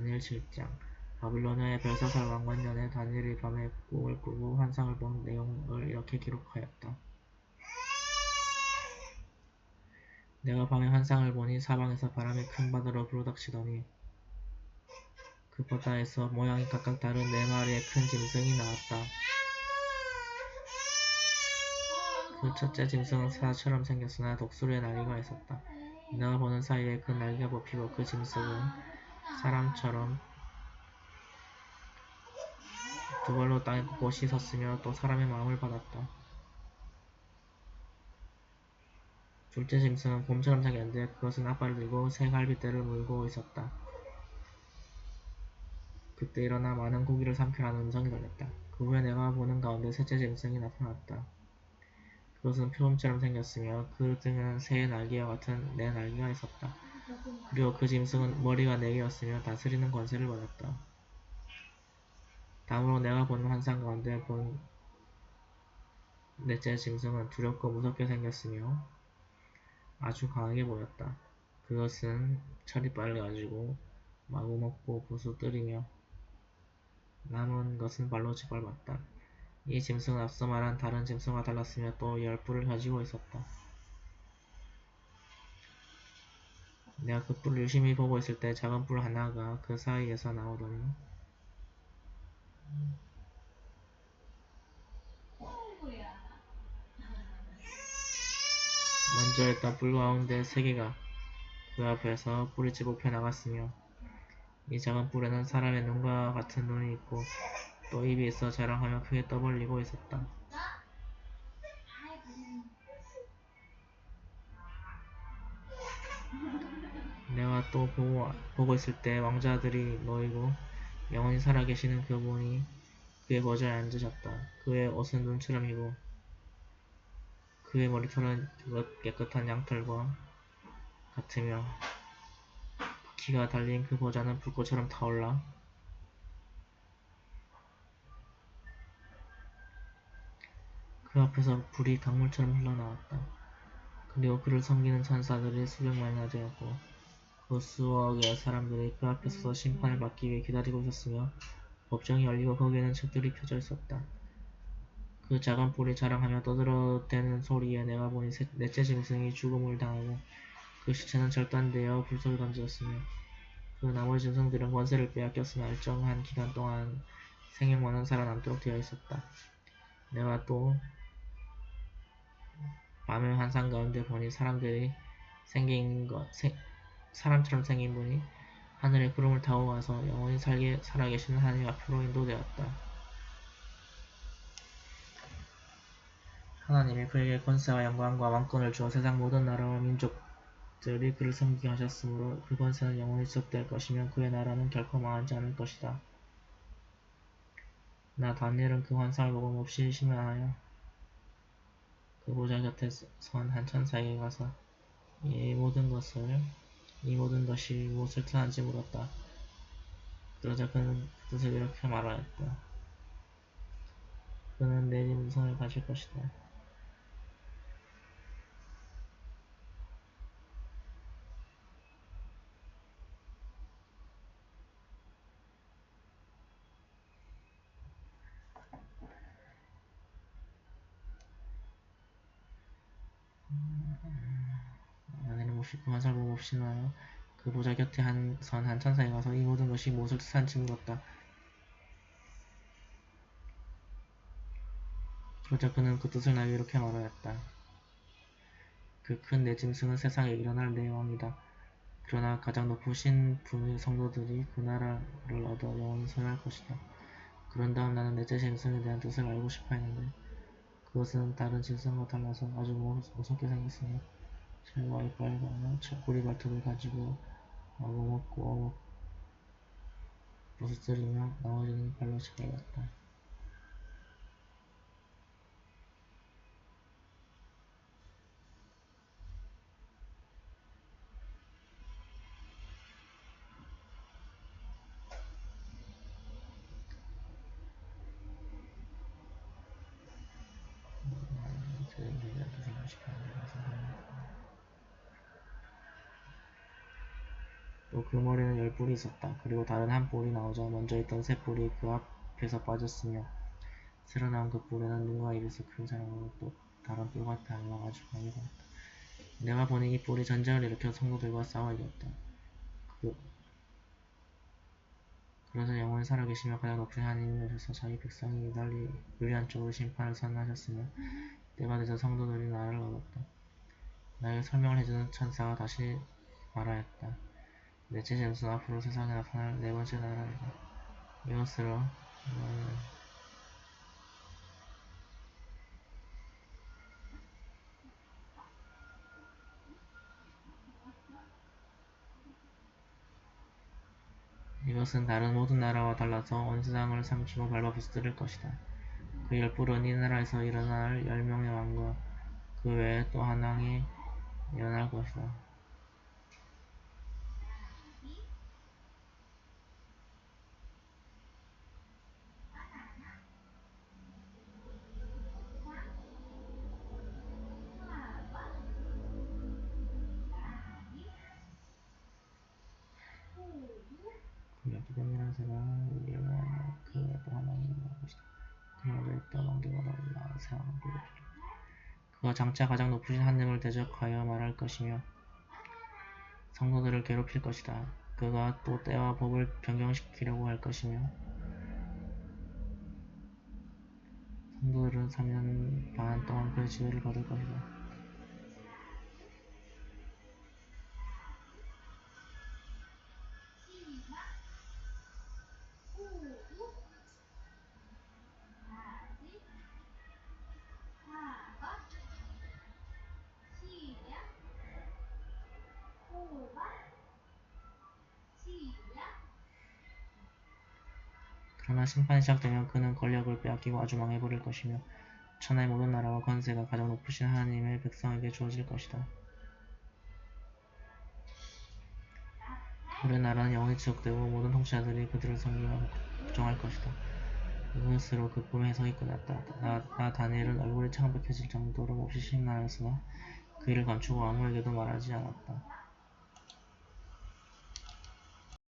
다니엘 7장 바빌로니아의 벨사살 왕관년에 다니엘이 밤에 꿈을 꾸고 환상을 본 내용을 이렇게 기록하였다. 내가 밤에 환상을 보니 사방에서 바람이 큰 바다로 불어닥치더니 그 바다에서 모양이 각각 다른 네 마리의 큰 짐승이 나왔다. 그 첫째 짐승은 사자처럼 생겼으나 독수리의 날개가 있었다. 내가 보는 사이에 그 날개가 뽑히고 그 짐승은 사람처럼 두 발로 땅에 꼿꼿이 섰으며 또 사람의 마음을 받았다. 둘째 짐승은 곰처럼 생겼는데 그것은 앞발을 들고 새 갈빗대를 물고 있었다. 그때 일어나 많은 고기를 삼키라는 음성이 들렸다. 그 후에 내가 보는 가운데 셋째 짐승이 나타났다. 그것은 표범처럼 생겼으며 그 등에는 새의 날개와 같은 네 날개가 있었다. 그리고 그 짐승은 머리가 네 개였으며 다스리는 권세를 받았다. 다음으로 내가 본 환상 가운데 본 넷째 짐승은 두렵고 무섭게 생겼으며 아주 강하게 보였다. 그것은 철이빨을 가지고 마구 먹고 부수 뜨리며 남은 것은 발로 짓밟았다. 이 짐승은 앞서 말한 다른 짐승과 달랐으며 또 열 뿔을 가지고 있었다. 내가 그 뿔을 유심히 보고 있을 때 작은 뿔 하나가 그 사이에서 나오더니 먼저 있던 뿔 가운데 세 개가 그 앞에서 뿌리째 뽑혀 나갔으며 이 작은 뿔에는 사람의 눈과 같은 눈이 있고 또 입이 있어 자랑하며 크게 떠벌리고 있었다. 또 보고, 보고 있을 때 왕자들이 놓이고 영원히 살아계시는 그분이 그의 보좌에 앉으셨다. 그의 옷은 눈처럼이고 그의 머리털은 깨끗한 양털과 같으며 바퀴가 달린 그 보좌는 불꽃처럼 타올라 그 앞에서 불이 강물처럼 흘러나왔다. 그리고 그를 섬기는 천사들이 수백만이나 되었고 그 수억의 사람들이 그 앞에 서서 심판을 받기 위해 기다리고 있었으며 법정이 열리고 거기에는 책들이 펴져 있었다. 그 작은 뿔이 자랑하며 떠들어대는 소리에 내가 보니 셋, 넷째 짐승이 죽음을 당하고 그 시체는 절단되어 불 속에 던졌으며 그 나머지 짐승들은 권세를 빼앗겼으나 일정한 기간 동안 생명만은 살아남도록 되어 있었다. 내가 또 밤의 환상 가운데 보니 사람들이 생긴 것, 세, 사람처럼 생긴 분이 하늘의 구름을 타고 가서 영원히 살게 살아계시는 하나님 앞으로 인도되었다. 하나님이 그에게 권세와 영광과 왕권을 주어 세상 모든 나라와 민족들이 그를 섬기게 하셨으므로 그 권세는 영원히 지속될 것이며 그의 나라는 결코 망하지 않을 것이다. 나 다니엘은 그 환상을 보고 몹시 심해하여 그 보좌 곁에 선 한 천사에게 가서 이 모든 것을 이 모든 것이 무엇을 뜻하는지 물었다. 그러자 그는 그 뜻을 이렇게 말하였다. 그는 내 짐승을 가질 것이다. 아내는 몹시 그 보고 몹시 나요. 그 보좌 곁에 한 선 한 천사에 가서 이 모든 것이 무엇을 뜻하는지 물었다. 그러자 그는 그 뜻을 나에게 이렇게 말하였다. 그 큰 내 짐승은 세상에 일어날 내 왕이다. 그러나 가장 높으신 분의 성도들이 그 나라를 얻어 영원히 소유할 것이다. 그런 다음 나는 넷째 짐승에 대한 뜻을 알고 싶어 했는데 그것은 다른 짐승과 달라서 아주 무섭게 생겼으며 철과 이빨과 척구리 발톱을 가지고 마구 먹고 부스뜨리며 나머지는 발로 짓밟았다. 저희들한테 그 머리는 열 뿔이 있었다. 그리고 다른 한 뿔이 나오자 먼저 있던 새 뿔이 그 앞에서 빠졌으며 새로 나온 그 뿔에는 눈과 입에서 큰 사람으로 또 다른 뿔과 달라 아주 많이 보였다. 내가 보니 이 뿔이 전쟁을 일으켜 성도들과 싸워 이겼다. 그, 그러자 영원히 살아계시며 가장 높으신 하나님이 오셔서 자기 백성이 달리 유리한 쪽으로 심판을 선언하셨으며 때가 되자 성도들이 나라를 얻었다. 나에게 설명을 해주는 천사가 다시 말하였다. 넷째 제수는 앞으로 세상에 나타날 네 번째 나라이다. 이것으로 너는 이것은 다른 모든 나라와 달라서 온 세상을 삼키고 밟아 부스러질 것이다. 그 열불은 이 나라에서 일어날 열 명의 왕과 그 외에 또 한 왕이 일어날 것이다. 그 열두 번이라는 새가 일어나 그 외에 또 한 왕이 일어날 것이다. 그 먼저 있던 왕들보다 올라 세상을 비교하리라. 그가 장차 가장 높으신 하늘을 대적하여 말할 것이며 성도들을 괴롭힐 것이다. 그가 또 때와 법을 변경시키려고 할 것이며 성도들은 3년 반 동안 그 지혜를 받을 것이다. 그러나 심판이 시작되면 그는 권력을 빼앗기고 아주 망해버릴 것이며 천하의 모든 나라와 권세가 가장 높으신 하나님의 백성에게 주어질 것이다. 그의 나라는 영원히 지속되고 모든 통치자들이 그들을 섬기며 복종할 것이다. 이것으로 그 꿈의 해석이 끝났다. 나, 나 다니엘은 얼굴이 창백해질 정도로 몹시 심란하였으나 그 일을 감추고 아무에게도 말하지 않았다.